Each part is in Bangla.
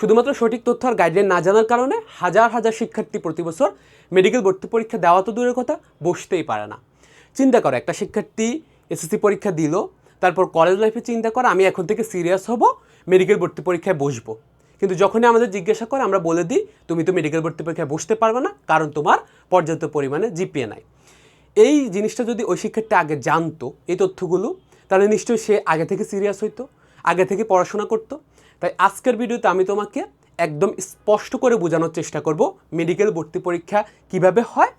শুধুমাত্র সঠিক তথ্য আর গাইডলাইন না জানার কারণে হাজার হাজার শিক্ষার্থী প্রতি বছর মেডিকেল ভর্তি পরীক্ষা দেওয়া তো দূরের কথা, বসতেই পারে না। চিন্তা করো, একটা শিক্ষার্থী এসএসসি পরীক্ষা দিল, তারপর কলেজ লাইফে চিন্তা করে, আমি এখন থেকে সিরিয়াস হব মেডিকেল ভর্তি পরীক্ষায় বসবো। কিন্তু যখনই আমাদের জিজ্ঞাসা করে, আমরা বলে দিই, তুমি তো মেডিকেল ভর্তি পরীক্ষায় বসতে পারবে না, কারণ তোমার পর্যাপ্ত পরিমাণে জিপিএ নাই। এই জিনিসটা যদি ওই শিক্ষার্থী আগে জানতো, এই তথ্যগুলো, তাহলে নিশ্চয়ই সে আগে থেকে সিরিয়াস হইতো। আগে থেকে পড়াশোনা করতো। তাই আজকের ভিডিওতে আমি তোমাকে একদম স্পষ্ট করে বোঝানোর চেষ্টা করব মেডিকেল ভর্তি পরীক্ষা কীভাবে হয়,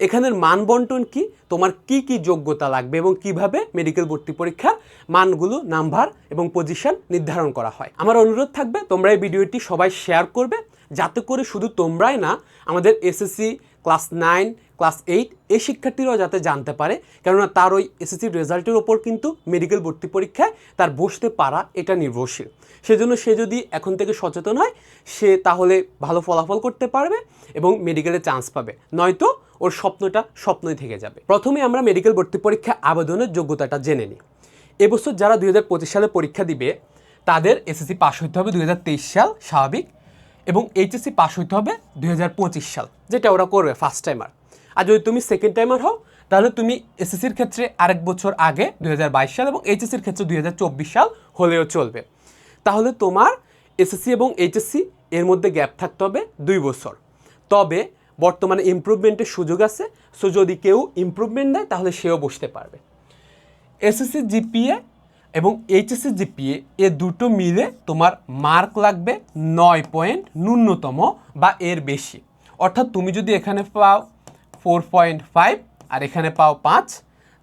এখানের মান বন্টন কি, তোমার কি কি যোগ্যতা লাগবে এবং কীভাবে মেডিকেল ভর্তি পরীক্ষার মানগুলো, নাম্বার এবং পজিশন নির্ধারণ করা হয়। আমার অনুরোধ থাকবে, তোমরা এই ভিডিওটি সবাই শেয়ার করবে, যাতে করে শুধু তোমরাই না, আমাদের SSC class nine class eight এই শিক্ষার্থীরাও যাতে জানতে পারে, কেননা তার ওই এসএসসির রেজাল্টের ওপর কিন্তু মেডিকেল ভর্তি পরীক্ষায় তার বসতে পারা এটা নির্ভরশীল। সেজন্য সে যদি এখন থেকে সচেতন হয়, সে তাহলে ভালো ফলাফল করতে পারবে এবং মেডিকেলে চান্স পাবে। নয়তো ওর স্বপ্নটা স্বপ্নই থেকে যাবে। প্রথমে আমরা মেডিকেল ভর্তি পরীক্ষা আবেদনের যোগ্যতাটা জেনে নিই। এবছর যারা দুই হাজার পঁচিশ সালে পরীক্ষা দিবে, তাদের এসএসসি পাস হইতে হবে দুই হাজার তেইশ সাল, স্বাভাবিক, এবং এইচএসসি পাস হইতে হবে দুই হাজার পঁচিশ সাল, যেটা ওরা করবে ফার্স্ট টাইমার আর যদি তুমি সেকেন্ড টাইমার হও, তাহলে তুমি এসএসসির ক্ষেত্রে আরেক বছর আগে, দুই হাজার বাইশ সাল এবং এইচএসসির ক্ষেত্রে দুই হাজার চব্বিশ সাল হলেও চলবে। তাহলে তোমার এসএসসি এবং এইচএসসি এর মধ্যে গ্যাপ থাকতে হবে দুই বছর। তবে বর্তমানে ইমপ্রুভমেন্টের সুযোগ আছে সো যদি কেউ ইমপ্রুভমেন্ট দেয়, তাহলে সেও বসতে পারবে। এসএসসি জিপিএ এবং এইচএসসি জিপিএ এ দুটো মিলে তোমার মার্ক লাগবে নয় পয়েন্ট ন্যূনতম বা এর বেশি। অর্থাৎ তুমি যদি এখানে পাও ফোর পয়েন্ট ফাইভ আর এখানে পাও পাঁচ,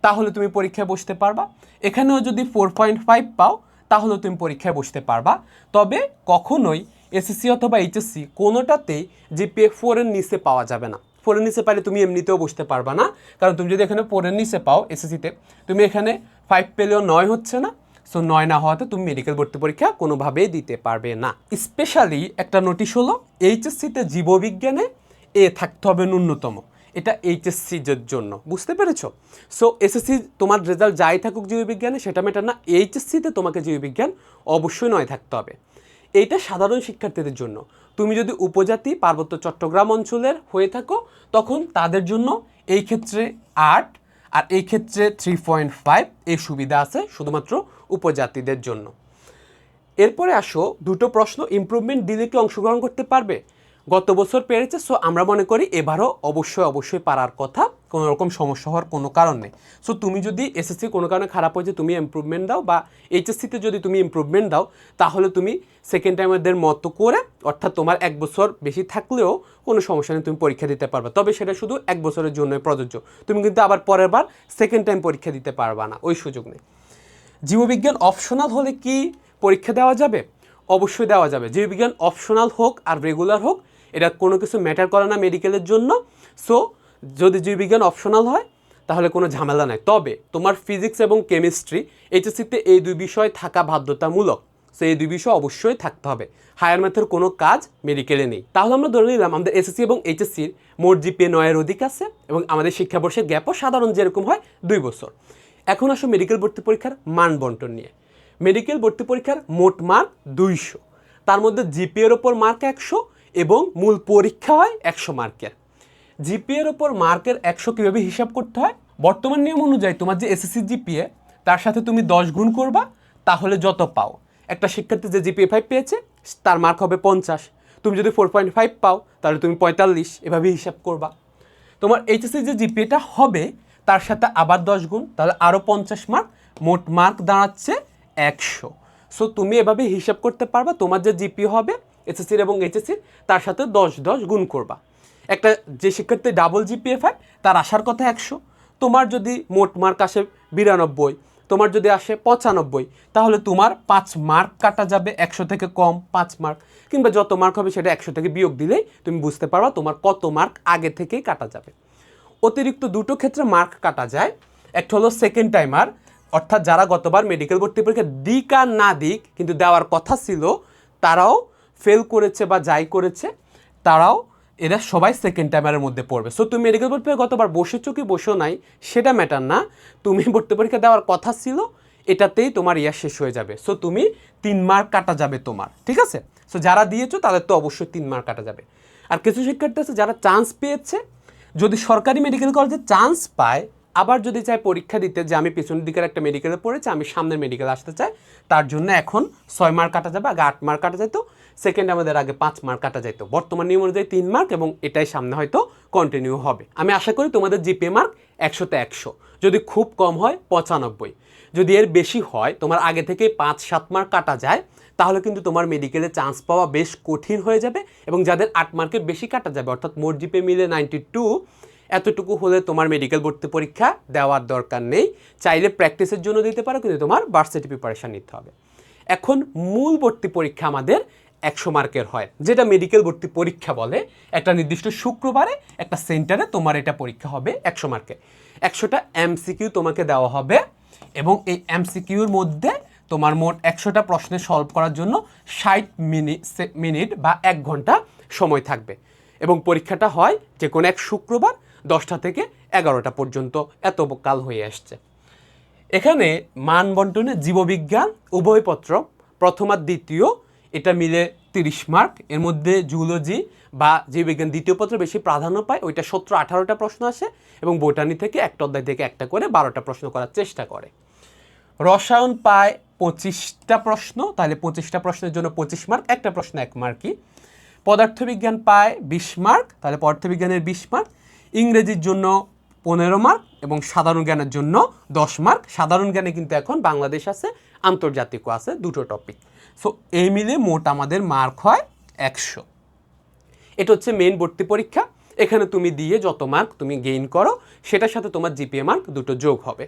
তাহলে তুমি পরীক্ষায় বসতে পারবা। এখানেও যদি ফোর পয়েন্ট ফাইভ পাও তাহলে তুমি পরীক্ষায় বসতে পারবা। তবে কখনোই এসএসসি অথবা এইচএসসি কোনোটাতেই জিপিএ ফোরের নিচে পাওয়া যাবে না। ফোরের নিচে পাইলে তুমি এমনিতেও বসতে পারবা না। কারণ তুমি যদি এখানে ফোরের নিচে পাও এসএসসিতে তুমি এখানে ফাইভ পেলেও নয় হচ্ছে না। সো নয় না হওয়াতে তুমি মেডিকেল ভর্তি পরীক্ষা কোনোভাবেই দিতে পারবে না। স্পেশালি একটা নোটিশ হলো এইচএসসিতে জীববিজ্ঞানে এ থাকতে হবে ন্যূনতম। এটা এইচএসসির জন্য, বুঝতে পেরেছ? সো এসএসসি তোমার রেজাল্ট যাই থাকুক জীববিজ্ঞানে সেটা মেটার না। এইচএসসিতে তোমাকে জীববিজ্ঞান অবশ্যই নয় থাকতে হবে। এইটা সাধারণ শিক্ষার্থীদের জন্য। তুমি যদি উপজাতি, পার্বত্য চট্টগ্রাম অঞ্চলের হয়ে থাকো, তখন তাদের জন্য এই ক্ষেত্রে আট আর এই ক্ষেত্রে থ্রি পয়েন্ট ফাইভ এই সুবিধা আছে শুধুমাত্র উপজাতিদের জন্য। এরপরে আসো, দুটো প্রশ্ন ইমপ্রুভমেন্ট দিলে কি অংশগ্রহণ করতে পারবে? গত বছর পেরেছে সো আমরা মনে করি এবারও অবশ্যই অবশ্যই পারার কথা। কোনো রকম সমস্যা হওয়ার কোনো কারণ নেই। সো তুমি যদি এসএসসি কোনো কারণে খারাপ হয়েছে, তুমি ইমপ্রুভমেন্ট দাও বা এইচএসসিতে যদি তুমি ইমপ্রুভমেন্ট দাও, তাহলে তুমি সেকেন্ড টাইমারদের মতো করে, অর্থাৎ তোমার এক বছর বেশি থাকলেও কোনো সমস্যা নেই, তুমি পরীক্ষা দিতে পারবে। তবে সেটা শুধু এক বছরের জন্যই প্রযোজ্য। তুমি কিন্তু আবার পরের বার সেকেন্ড টাইম পরীক্ষা দিতে পারবা না, ওই সুযোগ নেই। জীববিজ্ঞান অপশনাল হলে কি পরীক্ষা দেওয়া যাবে? অবশ্যই দেওয়া যাবে। জীববিজ্ঞান অপশনাল হোক আর রেগুলার হোক এটা কোনো কিছু ম্যাটার করে না মেডিকেলের জন্য। সো যদি জীববিজ্ঞান অপশনাল হয়, তাহলে কোনো ঝামেলা নাই। তবে তোমার ফিজিক্স এবং কেমিস্ট্রি এইচএসসিতে এই দুই বিষয় থাকা বাধ্যতামূলক। সো এই দুই বিষয় অবশ্যই থাকতে হবে। হায়ার ম্যাথের কোনো কাজ মেডিকেলে নেই। তাহলে আমরা ধরে নিলাম, আমাদের এসএসসি এবং এইচএসসির মোট জিপিএ নয়ের অধিক আছে এবং আমাদের শিক্ষাবর্ষের গ্যাপও সাধারণ যেরকম হয়, দুই বছর। এখন আসো মেডিকেল ভর্তি পরীক্ষার মান বন্টন নিয়ে। মেডিকেল ভর্তি পরীক্ষার মোট মার্ক দুইশো। তার মধ্যে জিপিএর ওপর মার্ক একশো এবং মূল পরীক্ষা হয় একশো মার্কের। জিপিএর ওপর মার্কের একশো কীভাবে হিসাব করতে হয়? বর্তমান নিয়ম অনুযায়ী তোমার যে এসএসসি জিপিএ তার সাথে তুমি দশ গুণ করবা, তাহলে যত পাও। একটা শিক্ষার্থী যে জিপিএ ফাইভ পেয়েছে, তার মার্ক হবে পঞ্চাশ। তুমি যদি ফোর পয়েন্ট ফাইভ পাও, তাহলে তুমি পঁয়তাল্লিশ। এভাবে হিসাব করবা। তোমার এইচএসসি যে জিপিএটা হবে, তার সাথে আবার দশ গুণ, তাহলে আরও পঞ্চাশ মার্ক মোট মার্ক দাঁড়াচ্ছে একশো। সো তুমি এভাবে হিসাব করতে পারবা, তোমার যে জিপি হবে এসএসসির এবং এইচএসসির তার সাথে দশ দশ গুণ করবা। একটা যে শিক্ষার্থী ডাবল জিপিএফ হয় তার আসার কথা একশো। তোমার যদি মোট মার্ক আসে বিরানব্বই, তোমার যদি আসে পঁচানব্বই, তাহলে তোমার পাঁচ মার্ক কাটা যাবে একশো থেকে কম পাঁচ মার্ক কিংবা যত মার্ক হবে সেটা একশো থেকে বিয়োগ দিলেই তুমি বুঝতে পারবা তোমার কত মার্ক আগে থেকেই কাটা যাবে। অতিরিক্ত দুটো ক্ষেত্রে মার্ক কাটা যায়। একটা হলো সেকেন্ড টাইমার অর্থাৎ যারা গতবার মেডিকেল ভর্তি পরীক্ষা দিক আর না দিক কিন্তু দেওয়ার কথা ছিল, তারাও করেছে বা যাই করেছে, তারাও এরা সবাই সেকেন্ড টাইমারের মধ্যে পড়বে। সো তুমি মেডিকেল ভর্তি পরীক্ষা গতবার বসেছো কি? বসেও নাই। সেটা ম্যাটার না। তুমি ভর্তি পরীক্ষা দেওয়ার কথা ছিল, এটাতেই তোমার ইয়ার শেষ হয়ে যাবে। সো তুমি তিন মার্ক কাটা যাবে তোমার। ঠিক আছে? সো যারা দিয়েছ, তাদের তো অবশ্যই তিন মার্ক কাটা যাবে। আর কিছু শিক্ষার্থী আছে যারা চান্স পেয়েছে। যদি সরকারি মেডিকেল কলেজে চান্স পায় আবার যদি চায় পরীক্ষা দিতে যে আমি পিছনের দিকের একটা মেডিকেলে পড়েছি, আমি সামনের মেডিকেল আসতে চাই, তার জন্য এখন ছয় মার্ক কাটা যাবে, আগে আট মার্ক কাটা যেত সেকেন্ড আমাদের আগে পাঁচ মার্ক কাটা যেত বর্তমান নিয়ম অনুযায়ী তিন মার্ক এবং এটাই সামনে হয়তো কন্টিনিউ হবে। আমি আশা করি তোমাদের জিপিএ মার্ক একশোতে একশো। যদি খুব কম হয়, পঁচানব্বই। যদি এর বেশি হয়, তোমার আগে থেকে পাঁচ, সাত মার্ক কাটা যায়, তাহলে কিন্তু তোমার মেডিকেলে চান্স পাওয়া বেশ কঠিন হয়ে যাবে এবং যাদের আট মার্কের বেশি কাটা যাবে, অর্থাৎ মোট জিপে মিলে নাইনটি টু এতটুকু হলে তোমার মেডিকেল ভর্তি পরীক্ষা দেওয়ার দরকার নেই। চাইলে প্র্যাকটিসের জন্য দিতে পারো, কিন্তু তোমার ভার্সিটি প্রিপারেশান নিতে হবে। এখন মূল ভর্তি পরীক্ষা আমাদের একশো মার্কের হয়, যেটা মেডিকেল ভর্তি পরীক্ষা বলে। একটা নির্দিষ্ট শুক্রবারে একটা সেন্টারে তোমার এটা পরীক্ষা হবে একশো মার্কে। একশোটা এমসিকিউ তোমাকে দেওয়া হবে এবং এই এমসিকিউর মধ্যে তোমার মোট একশোটা প্রশ্নে সলভ করার জন্য ষাট মিনিট মিনিট বা এক ঘণ্টা সময় থাকবে। এবং পরীক্ষাটা হয় যে কোনো এক শুক্রবার দশটা থেকে এগারোটা পর্যন্ত এত কাল হয়ে আসছে। এখানে মান বন্টনে জীববিজ্ঞান, উভয়পত্র, প্রথম আর দ্বিতীয়, এটা মিলে তিরিশ মার্ক। এর মধ্যে জুলজি বা জীববিজ্ঞান দ্বিতীয় পত্র বেশি প্রাধান্য পায়, ওইটা সতেরো, আঠারোটা প্রশ্ন আসে এবং বোটানি থেকে একটা অধ্যায় থেকে একটা করে বারোটা প্রশ্ন করার চেষ্টা করে। রসায়ন পায় পঁচিশটা প্রশ্ন, তাহলে পঁচিশটা প্রশ্নের জন্য পঁচিশ মার্ক, একটা প্রশ্ন এক মার্কই। পদার্থবিজ্ঞান পায় বিশ মার্ক, তাহলে পদার্থবিজ্ঞানের বিশ মার্ক। ইংরেজির জন্য পনেরো মার্ক এবং সাধারণ জ্ঞানের জন্য দশ মার্ক। সাধারণ জ্ঞানে কিন্তু এখন বাংলাদেশ আছে আন্তর্জাতিকও আছে, দুটো টপিক সো এই মিলে মোট আমাদের মার্ক হয় একশো। এটা হচ্ছে মেন ভর্তি পরীক্ষা। এখানে তুমি দিয়ে যত মার্ক তুমি গেইন করো, সেটার সাথে তোমার জিপিএ মার্ক দুটো যোগ হবে।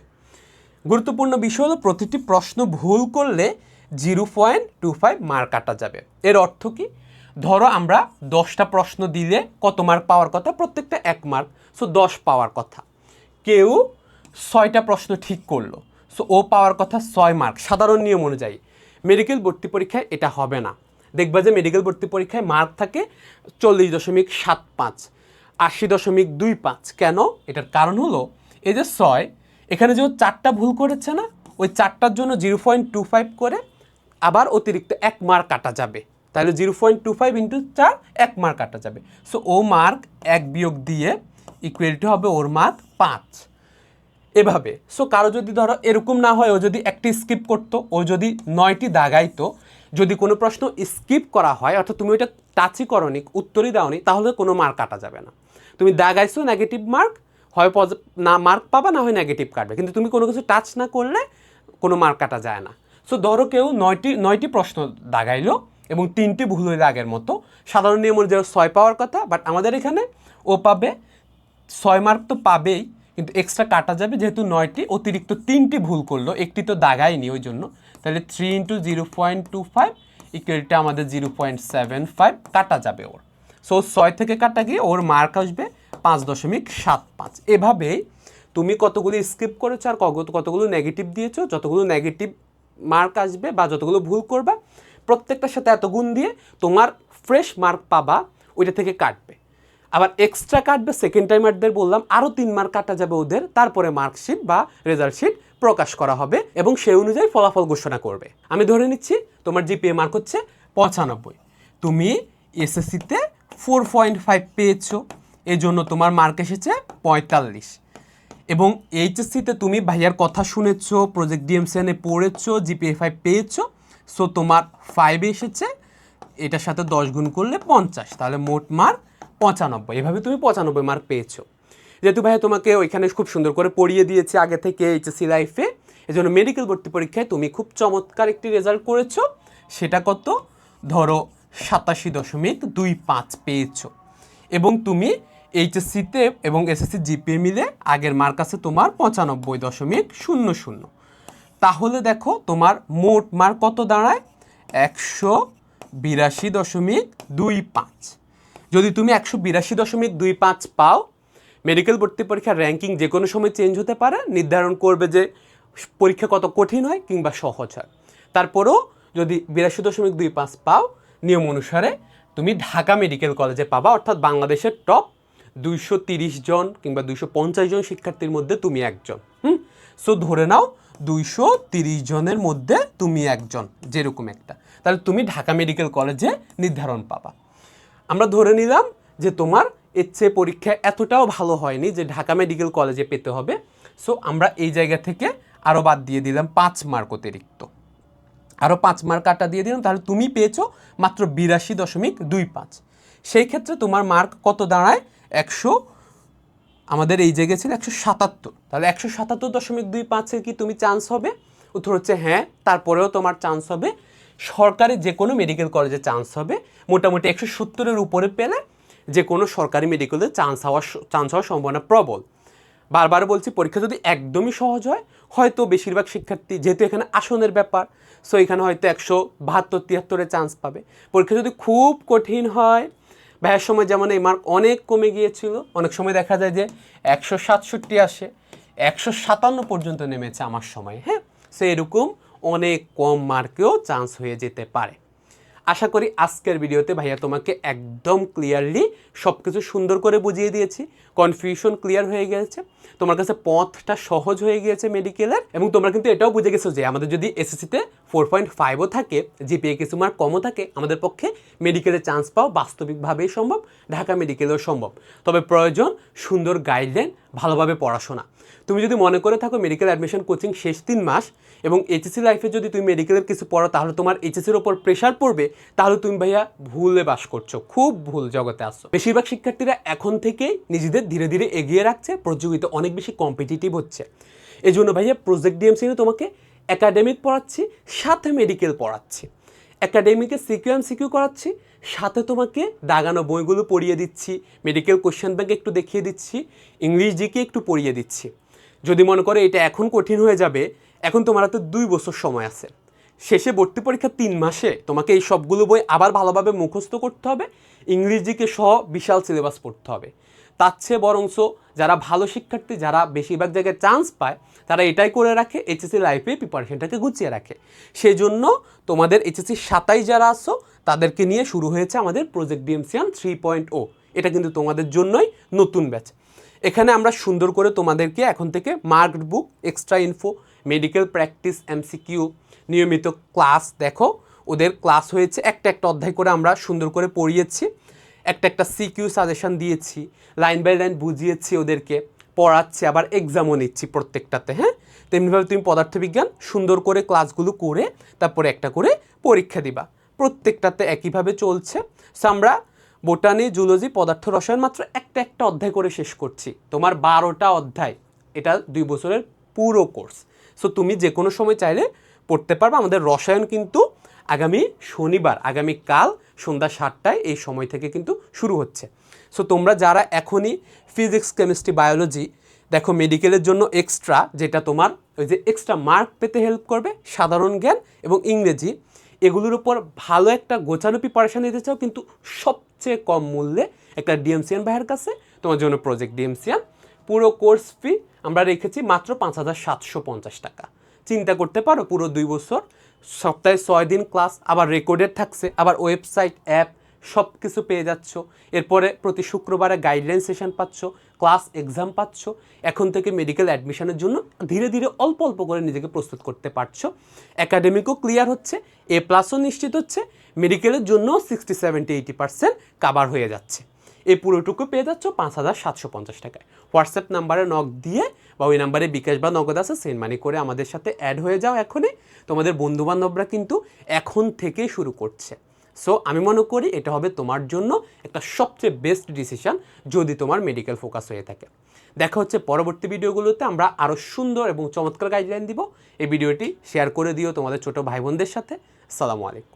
গুরুত্বপূর্ণ বিষয় হলো, প্রতিটি প্রশ্ন ভুল করলে zero point two five mark কাটা যাবে। এর অর্থ কি? ধরো আমরা দশটা প্রশ্ন দিলে কত মার্ক পাওয়ার কথা? প্রত্যেকটা এক মার্ক সো দশ পাওয়ার কথা। কেউ ছয়টা প্রশ্ন ঠিক করল সো ও পাওয়ার কথা ছয় মার্ক সাধারণ নিয়ম অনুযায়ী মেডিকেল ভর্তি পরীক্ষায় এটা হবে না। দেখবা যে মেডিকেল ভর্তি পরীক্ষায় মার্ক থাকে চল্লিশ দশমিক সাত পাঁচ, আশি দশমিক দুই পাঁচ। কেন? এটার কারণ হলো, এই যে ছয়, এখানে যে চারটা ভুল করেছে না, ওই চারটার জন্য জিরো পয়েন্ট টু ফাইভ করে আবার অতিরিক্ত এক মার্ক কাটা যাবে। তাহলে zero point two five into চার, এক মার্ক কাটা যাবে। সো ও মার্ক এক বিয়োগ দিয়ে ইকুয়ালিটি হবে ওর মার্ক পাঁচ। এভাবে। সো কারও যদি ধরো এরকম না হয়, ও যদি একটি স্কিপ করতো, ও যদি নয়টি দাগাইতো, যদি কোনো প্রশ্ন স্কিপ করা হয়, অর্থাৎ তুমি ওইটা টাচই করনি, উত্তরই দাওনি, তাহলে কোনো মার্ক কাটা যাবে না। তুমি দাগাইছো নেগেটিভ মার্ক হয় পজ না মার্ক পাবা, না হয় নেগেটিভ কাটবে। কিন্তু তুমি কোনো কিছু টাচ না করলে কোনো মার্ক কাটা যায় না। সো ধরো কেউ নয়টি নয়টি প্রশ্ন দাগাইলো এবং তিনটি ভুল হইলে আগের মতো। সাধারণ নিয়ম অনুযায়ী ছয় পাওয়ার কথা বাট আমাদের এখানে ও পাবে, ছয় মার্ক তো পাবেই, কিন্তু এক্সট্রা কাটা যাবে যেহেতু নয়টি, অতিরিক্ত তিনটি ভুল করল, একটি তো দাগায়নি ওই জন্য। তাহলে three into zero point two five ইকুয়ালটা আমাদের জিরো পয়েন্ট সেভেন ফাইভ কাটা যাবে ওর। সো ছয় থেকে কাটা গিয়ে ওর মার্ক আসবে পাঁচ দশমিক সাত পাঁচ। এভাবেই তুমি কতগুলো স্কিপ করেছ আর কত- কতগুলো নেগেটিভ দিয়েছ, যতগুলো নেগেটিভ মার্ক আসবে বা যতগুলো ভুল করবা প্রত্যেকটার সাথে এত গুণ দিয়ে তোমার ফ্রেশ মার্ক পাবা, ওইটা থেকে কাটবে। আবার এক্সট্রা কাটবে সেকেন্ড টাইমারদের বললাম আরও তিন মার্ক কাটা যাবে ওদের, তারপরে মার্কশিট বা রেজাল্ট শিট প্রকাশ করা হবে এবং সেই অনুযায়ী ফলাফল ঘোষণা করবে। আমি ধরে নিচ্ছি, তোমার জিপিএ মার্ক হচ্ছে পঁচানব্বই। তুমি এসএসসিতে ফোর পয়েন্ট ফাইভ পেয়েছ এই জন্য তোমার মার্ক এসেছে পঁয়তাল্লিশ। এবং এইচএসসিতে তুমি ভাইয়ার কথা শুনেছো প্রজেক্ট ডিএমসিএনে পড়েছো জিপিএ ফাইভ পেয়েছ সো তোমার ফাইভ এসেছে, এটার সাথে দশ গুণ করলে পঞ্চাশ, তাহলে মোট মার্ক পঁচানব্বই, এভাবে তুমি পঁচানব্বই মার্ক পেয়েছ। যেহেতু ভাইয়া তোমাকে ওইখানে খুব সুন্দর করে পড়িয়ে দিয়েছে আগে থেকে এইচএসসি লাইফে এজন্য মেডিকেল ভর্তি পরীক্ষায় তুমি খুব চমৎকার একটি রেজাল্ট করেছ, সেটা কত? ধরো সাতাশি দশমিক দুই পাঁচ পেয়েছ। এবং তুমি এইচএসসিতে এবং এসএসসি জিপিএ মিলে আগের মার্ক আছে তোমার পঁচানব্বই দশমিক শূন্য শূন্য। তাহলে দেখো তোমার মোট মার্ক কত দাঁড়ায়? একশো বিরাশি দশমিক দুই পাঁচ। যদি তুমি একশো বিরাশি দশমিক দুই পাঁচ পাও মেডিকেল ভর্তি পরীক্ষার র্যাঙ্কিং যে কোনো সময় চেঞ্জ হতে পারে, নির্ধারণ করবে যে পরীক্ষা কত কঠিন হয় কিংবা সহজ হয়। তারপরেও যদি বিরাশি দশমিক দুই পাঁচ পাও, নিয়ম অনুসারে তুমি ঢাকা মেডিকেল কলেজে পাবা, অর্থাৎ বাংলাদেশের টপ দুইশো তিরিশ জন কিংবা দুইশো পঞ্চাশ জন শিক্ষার্থীর মধ্যে তুমি একজন। হুম? সো ধরে নাও দুইশো তিরিশ জনের মধ্যে তুমি একজন, যেরকম একটা। তাহলে তুমি ঢাকা মেডিকেল কলেজে নির্ধারণ পাবা। আমরা ধরে নিলাম যে তোমার চেয়ে পরীক্ষা এতটাও ভালো হয়নি যে ঢাকা মেডিকেল কলেজে পেতে হবে। সো আমরা এই জায়গা থেকে আরও বাদ দিয়ে দিলাম পাঁচ মার্ক অতিরিক্ত। আরও পাঁচ মার্ক কাটা দিয়ে দিলাম, তাহলে তুমি পেয়েছ মাত্র বিরাশি দশমিক দুই পাঁচ। সেই ক্ষেত্রে তোমার মার্ক কত দাঁড়ায়? একশো আমাদের এই জায়গায় ছিল একশো সাতাত্তর। তাহলে একশো সাতাত্তর দশমিক দুই পাঁচের কি তুমি চান্স হবে? উত্তর হচ্ছে হ্যাঁ তারপরেও তোমার চান্স হবে। সরকারি যে কোনো মেডিকেল কলেজে চান্স হবে। মোটামুটি একশো সত্তরের উপরে পেলে যে কোনো সরকারি মেডিকেলে চান্স হওয়ার চান্স হওয়ার সম্ভাবনা প্রবল। বারবার বলছি, পরীক্ষা যদি একদমই সহজ হয়, হয়তো বেশিরভাগ শিক্ষার্থী যেহেতু এখানে আসনের ব্যাপার সো এখানে হয়তো একশো বাহাত্তর তিয়াত্তরে চান্স পাবে। পরীক্ষা যদি খুব কঠিন হয় ভাইয়ের সময় যেমন এই মার্ক অনেক কমে গিয়েছিল, অনেক সময় দেখা যায় যে একশো সাতষট্টি আসে, একশো সাতান্ন পর্যন্ত নেমেছে আমার সময় হ্যাঁ? সো এরকম অনেক কম মার্কেও চান্স হয়ে যেতে পারে। আশা করি আজকের ভিডিওতে ভাইয়া তোমাকে একদম ক্লিয়ারলি সব কিছু সুন্দর করে বুঝিয়ে দিয়েছি কনফিউশন ক্লিয়ার হয়ে গেছে, তোমার কাছে পথটা সহজ হয়ে গিয়েছে মেডিকেলের এবং তোমরা কিন্তু এটাও বুঝে গেছো যে আমাদের যদি এসএসসিতে ফোর পয়েন্ট ফাইভও থাকে, জিপিএ কিছু মার্ক কমও থাকে, আমাদের পক্ষে মেডিকেলে চান্স পাওয়া বাস্তবিকভাবেই সম্ভব, ঢাকা মেডিকেলেও সম্ভব। তবে প্রয়োজন সুন্দর গাইডলাইন ভালোভাবে পড়াশোনা। তুমি যদি মনে করে থাকো মেডিকেল অ্যাডমিশন কোচিং শেষ তিন মাস এবং এইচএসসি লাইফে যদি তুমি মেডিকেলের কিছু পড়ো তাহলে তোমার এইচএসসির ওপর প্রেশার পড়বে, তাহলে তুমি ভাইয়া ভুলে বাস করছ, খুব ভুল জগতে আসছো বেশিরভাগ শিক্ষার্থীরা এখন থেকেই নিজেদের ধীরে ধীরে এগিয়ে রাখছে প্রতিযোগিতা অনেক বেশি কম্পিটিটিভ হচ্ছে। এই জন্য ভাইয়া প্রজেক্ট ডিএমসি তোমাকে একাডেমিক পড়াচ্ছি, সাথে মেডিকেল পড়াচ্ছি। একাডেমিকে সিকিউ এম সিকিউ করাচ্ছি, সাথে তোমাকে দাগানো বইগুলো পড়িয়ে দিচ্ছি মেডিকেল কোশ্চেন ব্যাংক একটু দেখিয়ে দিচ্ছি ইংলিশ জিকে একটু পড়িয়ে দিচ্ছি। যদি মনে করো এটা এখন কঠিন হয়ে যাবে, এখন তোমার হাতে দুই বছর সময় আছে। শেষে ভর্তি পরীক্ষা তিন মাসে, তোমাকে এই সবগুলো বই আবার ভালোভাবে মুখস্থ করতে হবে ইংরেজিকে সহ বিশাল সিলেবাস পড়তে হবে। তার চেয়ে বরংস যারা ভালো শিক্ষার্থী, যারা বেশিরভাগ জায়গায় চান্স পায়, তারা এটাই করে রাখে এইচএসসি লাইফে প্রিপারেশনটাকে গুছিয়ে রাখে। সেই জন্য তোমাদের এইচএসসি সাতাই যারা আসো তাদেরকে নিয়ে শুরু হয়েছে আমাদের প্রজেক্ট ডিএমসিয়ান থ্রি পয়েন্ট ও এটা কিন্তু তোমাদের জন্যই নতুন ব্যাচ। এখানে আমরা সুন্দর করে তোমাদেরকে এখন থেকে marked book extra info medical practice MCQ নিয়মিত ক্লাস দেখো। ওদের ক্লাস হয়েছে, একটা একটা অধ্যায় করে আমরা সুন্দর করে পড়িয়েছি। একটা একটা সিকিউ সাজেশন দিয়েছি লাইন বাই লাইন বুঝিয়েছি ওদেরকে, পড়াচ্ছি, আবার এক্সামও নিচ্ছি প্রত্যেকটাতে হ্যাঁ? তেমনিভাবে তুমি পদার্থবিজ্ঞান সুন্দর করে ক্লাসগুলো করে, তারপরে একটা করে পরীক্ষা দিবা। প্রত্যেকটাতে একইভাবে চলছে। সো আমরা বোটানি জুলজি পদার্থ, রসায়ন মাত্র একটা একটা অধ্যায় করে শেষ করছি। তোমার বারোটা অধ্যায়, এটা দুই বছরের পুরো কোর্স সো তুমি যে কোনো সময় চাইলে পড়তে পারবে। আমাদের রসায়ন কিন্তু আগামী শনিবার, আগামী কাল সন্ধ্যা সাতটায় এই সময় থেকে কিন্তু শুরু হচ্ছে। সো তোমরা যারা এখনই ফিজিক্স কেমিস্ট্রি বায়োলজি দেখো মেডিকেলের জন্য এক্সট্রা যেটা তোমার ওই যে এক্সট্রা মার্ক পেতে হেল্প করবে, সাধারণ জ্ঞান এবং ইংরেজি, এগুলোর উপর ভালো একটা গোছানো প্রিপারেশন নিতে চাও কিন্তু সবচেয়ে কম মূল্যে একটা ডিএমসিয়ান ভাইয়ের কাছে, তোমার জন্য প্রজেক্ট ডিএমসিয়ান পুরো কোর্স ফি আমরা রেখেছি মাত্র পাঁচ হাজার সাতশো পঞ্চাশ টাকা। চিন্তা করতে পারো পুরো দুই বছর সপ্তাহে ছয় দিন ক্লাস আবার রেকর্ডেড থাকছে, আবার ওয়েবসাইট অ্যাপ সব কিছু পেয়ে যাচ্ছ। এরপরে প্রতি শুক্রবারে গাইডলাইন সেশন পাচ্ছ ক্লাস এক্সাম পাচ্ছ। এখন থেকে মেডিকেল অ্যাডমিশনের জন্য ধীরে ধীরে অল্প অল্প করে নিজেকে প্রস্তুত করতে পারছ। অ্যাকাডেমিকও ক্লিয়ার হচ্ছে এ প্লাসও নিশ্চিত হচ্ছে মেডিকেলের জন্য sixty seventy eighty percent cover হয়ে যাচ্ছে। এই পুরোটুকু পেয়ে যাচ্ছ পাঁচ হাজার সাতশো পঞ্চাশ টাকায়। হোয়াটসঅ্যাপ নাম্বারে নক দিয়ে বা ওই নাম্বারে বিকাশ বা নগদ আছে, সেন্ড মানি করে আমাদের সাথে অ্যাড হয়ে যাও এখনই। তোমাদের বন্ধুবান্ধবরা কিন্তু এখন থেকেই শুরু করছে। সো আমি মনে করি এটা হবে তোমার জন্য একটা সবচেয়ে বেস্ট ডিসিশন যদি তোমার মেডিকেল ফোকাস হয়ে থাকে। দেখা হচ্ছে পরবর্তী ভিডিওগুলোতে, আমরা আরও সুন্দর এবং চমৎকার গাইডলাইন দিব। এই ভিডিওটি শেয়ার করে দিও তোমাদের ছোট ভাই বোনদের সাথে। সালামু আলাইকুম।